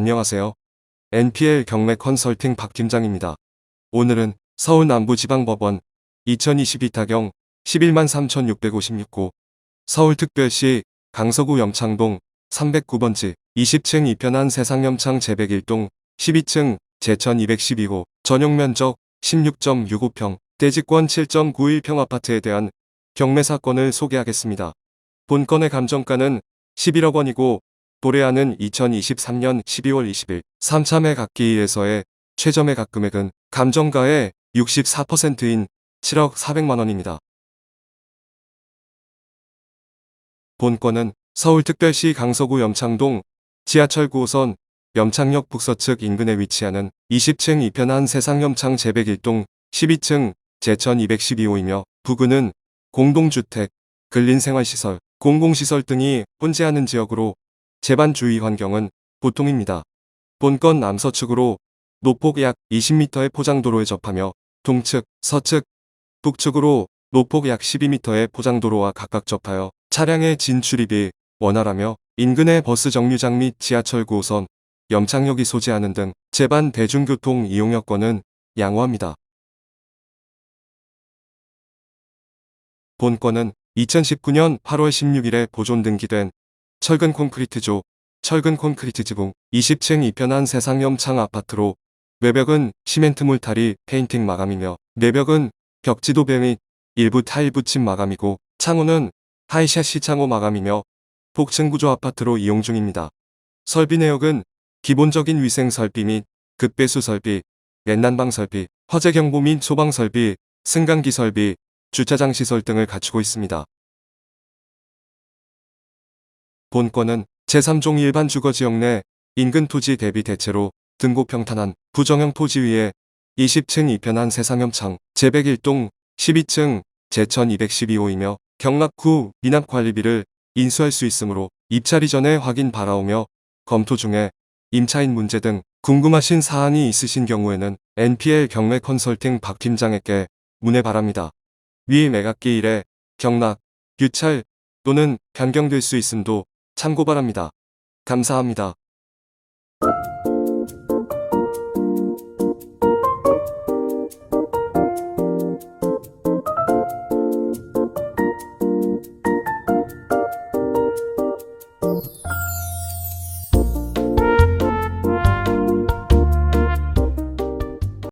안녕하세요. NPL 경매 컨설팅 박 팀장입니다. 오늘은 서울 남부지방법원 2022 타경 11만 3,656호 서울특별시 강서구 염창동 309번지 20층 2편 한 세상 염창 제101동 12층 제1212호 전용 면적 16.65평 대지권 7.91평 아파트에 대한 경매 사건을 소개하겠습니다. 본건의 감정가는 11억 원이고 도래하는 2023년 12월 20일 3참의 각기에서의 최저매 각금액은 감정가의 64%인 7억 400만 원입니다. 본건은 서울특별시 강서구 염창동 지하철 9호선 염창역 북서측 인근에 위치하는 20층 2편한 세상염창 제101동 12층 제1212호이며 부근은 공동주택, 근린생활시설, 공공시설 등이 혼재하는 지역으로 재반 주위 환경은 보통입니다. 본건 남서측으로 노폭 약 20m의 포장도로에 접하며 동측, 서측, 북측으로 노폭 약 12m의 포장도로와 각각 접하여 차량의 진출입이 원활하며 인근의 버스 정류장 및 지하철 9호선, 염창역이 소재하는 등 재반 대중교통 이용 여건은 양호합니다. 본건은 2019년 8월 16일에 보존 등기된 철근 콘크리트조, 철근 콘크리트 지붕 20층 2편한 세상 염창 아파트로 외벽은 시멘트 물타리 페인팅 마감이며 내벽은 벽지도배 및 일부 타일 붙임 마감이고 창호는 하이샤시 창호 마감이며 복층 구조 아파트로 이용 중입니다. 설비 내역은 기본적인 위생 설비 및 급배수 설비, 냉난방 설비, 화재 경보 및 소방 설비, 승강기 설비, 주차장 시설 등을 갖추고 있습니다. 본건은 제3종 일반 주거지역 내 인근 토지 대비 대체로 등고 평탄한 부정형 토지 위에 20층 2편한 세상염창 제101동 12층 제1212호이며 경락 후 미납 관리비를 인수할 수 있으므로 입찰 이 전에 확인 바라오며 검토 중에 임차인 문제 등 궁금하신 사항이 있으신 경우에는 NPL 경매 컨설팅 박 팀장에게 문의 바랍니다. 위 매각기 일에 경락, 유찰 또는 변경될 수 있음도 참고 바랍니다. 감사합니다.